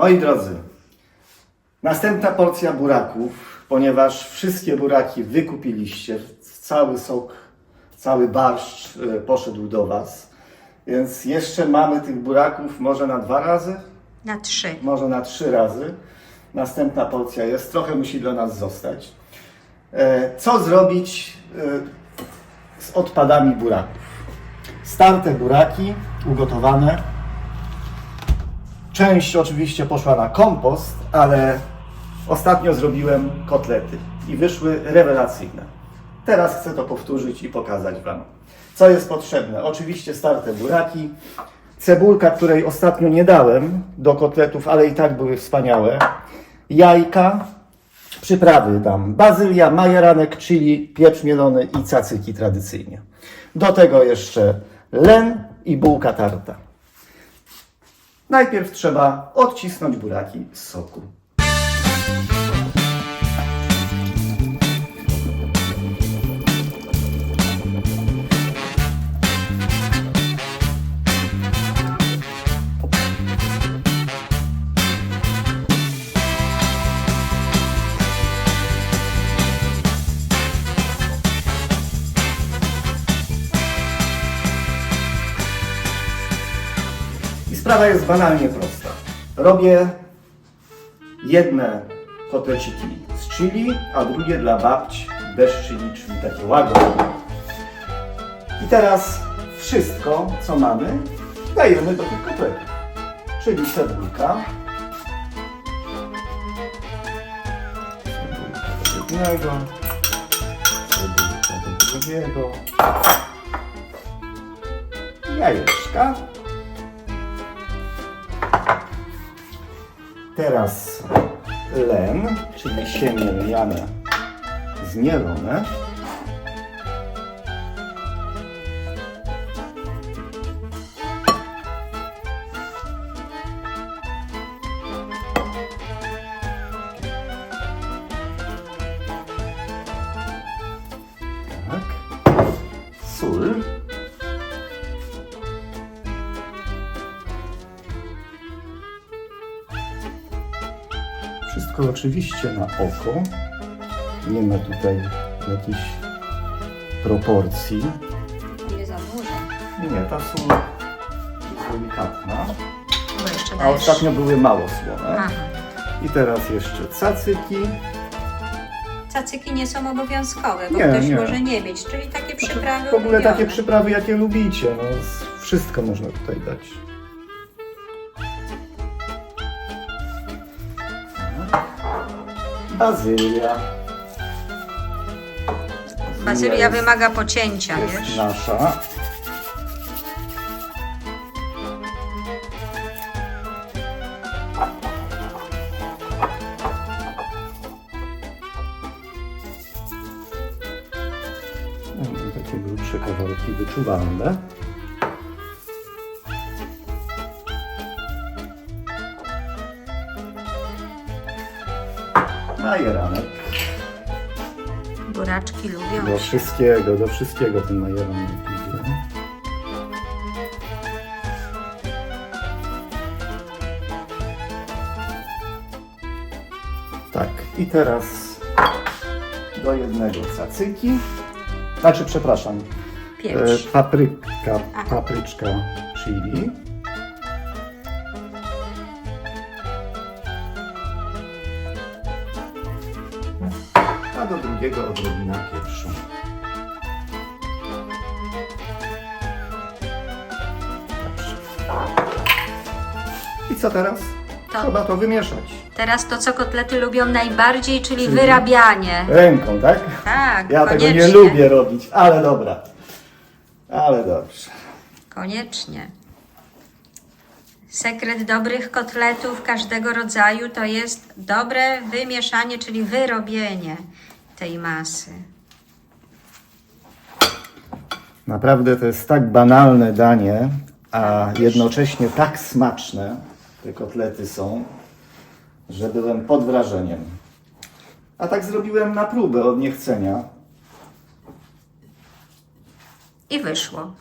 Moi drodzy, następna porcja buraków, ponieważ wszystkie buraki wykupiliście, cały sok, cały barszcz e, poszedł do Was, więc jeszcze mamy tych buraków może na dwa razy, Na trzy. może na trzy razy. Następna porcja jest, trochę musi dla nas zostać. E, Co zrobić e, z odpadami buraków? Starte buraki ugotowane. Część oczywiście poszła na kompost, ale ostatnio zrobiłem kotlety i wyszły rewelacyjne. Teraz chcę to powtórzyć i pokazać Wam. Co jest potrzebne? Oczywiście starte buraki, cebulka, której ostatnio nie dałem do kotletów, ale i tak były wspaniałe, jajka, przyprawy dam, bazylia, majeranek, chili, pieprz mielony i cacyki tradycyjnie. Do tego jeszcze len i bułka tarta. Najpierw trzeba odcisnąć buraki z soku. Sprawa jest banalnie prosta. Robię jedne kotleciki z chili, a drugie dla babci bez chili, czyli takie łagodne. I teraz wszystko, co mamy, dajemy do tych kotletów. Czyli cebulka. Jednego. Do drugiego. Jajeczka. Teraz len, czyli siemię lniane zmielone. Wszystko oczywiście na oko. Nie ma tutaj jakichś proporcji. Nie za dużo. Nie, ta sól jest delikatna. Jeszcze A dajesz... ostatnio były mało słone. Aha. I teraz jeszcze cacyki. Cacyki nie są obowiązkowe, bo Nie, ktoś nie. może nie mieć, czyli takie przyprawy W ogóle takie ulubione. przyprawy, jakie lubicie. No, z- wszystko można tutaj dać. Bazylia. Bazylia jest- wymaga pocięcia, jest wiesz? nasza. No, Takie grubsze kawałki wyczuwalne. Majeranek. Buraczki lubią. Do wszystkiego, do wszystkiego ten majeranek idzie. Tak, i teraz do jednego cacyki. Znaczy, przepraszam, e, Pieprz. papryka, Aha. papryczka chili. Odrobina pieprzu. I co teraz? To. Trzeba to wymieszać. Teraz to, co kotlety lubią najbardziej, czyli Czyli? wyrabianie. Ręką, tak? Tak, Ja koniecznie. tego nie lubię robić, ale dobra. Ale dobrze. Koniecznie. Sekret dobrych kotletów każdego rodzaju to jest dobre wymieszanie, czyli wyrobienie tej masy. Naprawdę to jest tak banalne danie, a jednocześnie tak smaczne te kotlety są, że byłem pod wrażeniem. A tak zrobiłem na próbę od niechcenia I wyszło.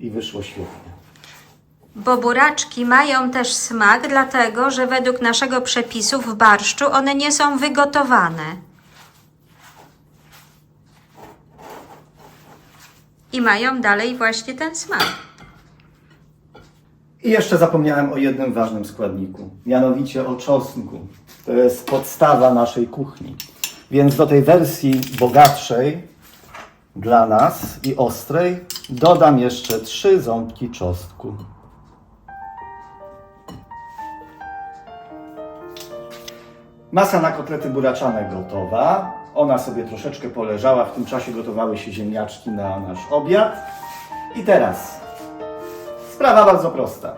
i wyszło świetnie. Bo buraczki mają też smak, dlatego że według naszego przepisu w barszczu one nie są wygotowane. I mają dalej właśnie ten smak. I jeszcze zapomniałem o jednym ważnym składniku, mianowicie o czosnku. To jest podstawa naszej kuchni. Więc do tej wersji bogatszej dla nas i ostrej dodam jeszcze trzy ząbki czosnku. Masa na kotlety buraczane gotowa. Ona sobie troszeczkę poleżała, w tym czasie gotowały się ziemniaczki na nasz obiad. I teraz Sprawa bardzo prosta.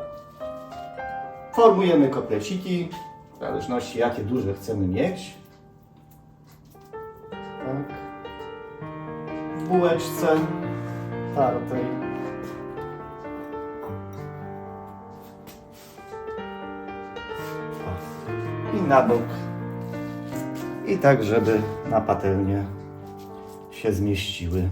Formujemy kotleciki, w zależności jakie duże chcemy mieć. Tak. W bułeczce tartej. I na bok. I tak, żeby na patelnię się zmieściły.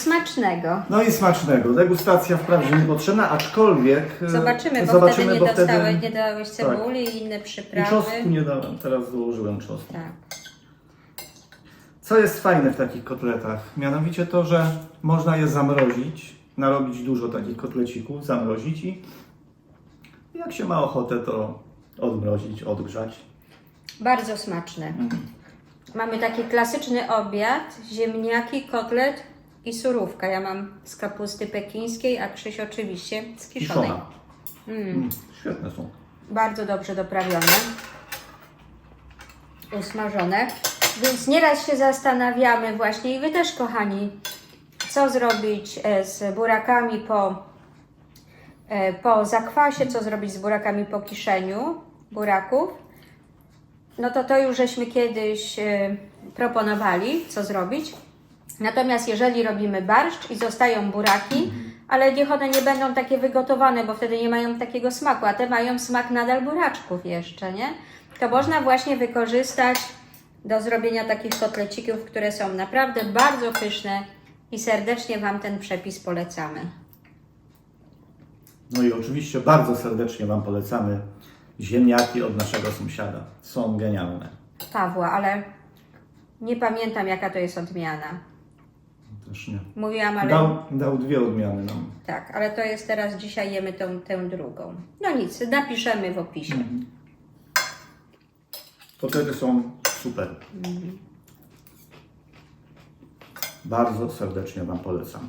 Smacznego. No i smacznego. Degustacja wprawdzie niepotrzebna, aczkolwiek e, Zobaczymy, bo zobaczymy, wtedy nie, bo dostałeś, nie dałeś cebuli i inne I przyprawy. czosnku nie dałem, teraz dołożyłem czosnku. Tak. Co jest fajne w takich kotletach? Mianowicie to, że można je zamrozić, narobić dużo takich kotlecików, zamrozić i jak się ma ochotę, to odmrozić, odgrzać. Bardzo smaczne. Mamy taki klasyczny obiad, ziemniaki, kotlet i surówka. Ja mam z kapusty pekińskiej, a Krzyś oczywiście z kiszonej. Kiszona. Mm, świetne są. Bardzo dobrze doprawione. Usmażone. Więc nieraz się zastanawiamy właśnie i Wy też kochani, co zrobić e, z burakami po, e, po zakwasie, co zrobić z burakami po kiszeniu buraków. No to to już żeśmy kiedyś e, proponowali, co zrobić. Natomiast jeżeli robimy barszcz i zostają buraki, ale niech one nie będą takie wygotowane, bo wtedy nie mają takiego smaku, a te mają smak nadal buraczków jeszcze, nie? To można właśnie wykorzystać do zrobienia takich kotlecików, które są naprawdę bardzo pyszne i serdecznie Wam ten przepis polecamy. No i oczywiście bardzo serdecznie Wam polecamy ziemniaki od naszego sąsiada. Są genialne. Pawła, ale nie pamiętam jaka to jest odmiana. Też nie. Mówiłam, ale... Dał, dał dwie odmiany nam. Tak, ale to jest teraz, dzisiaj jemy tą, tę drugą. No nic, napiszemy w opisie. Kotlety są super. Bardzo serdecznie Wam polecamy.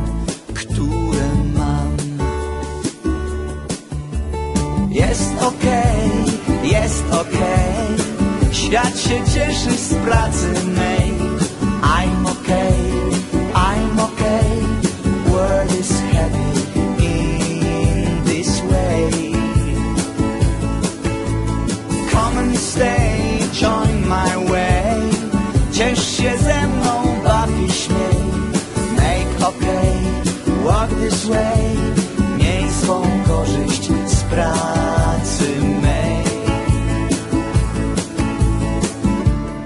okej Świat się cieszy z pracy mej. I'm okay, I'm okay. World is happy in this way. Come and stay, join my way. Ciesz się ze mną, baw i Make okay, walk this way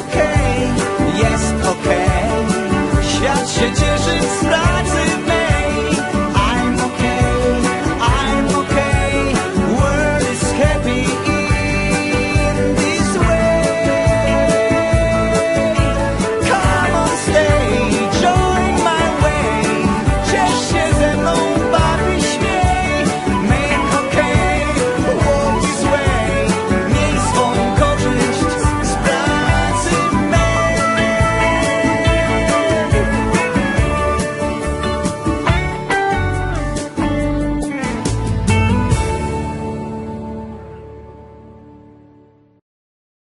okay.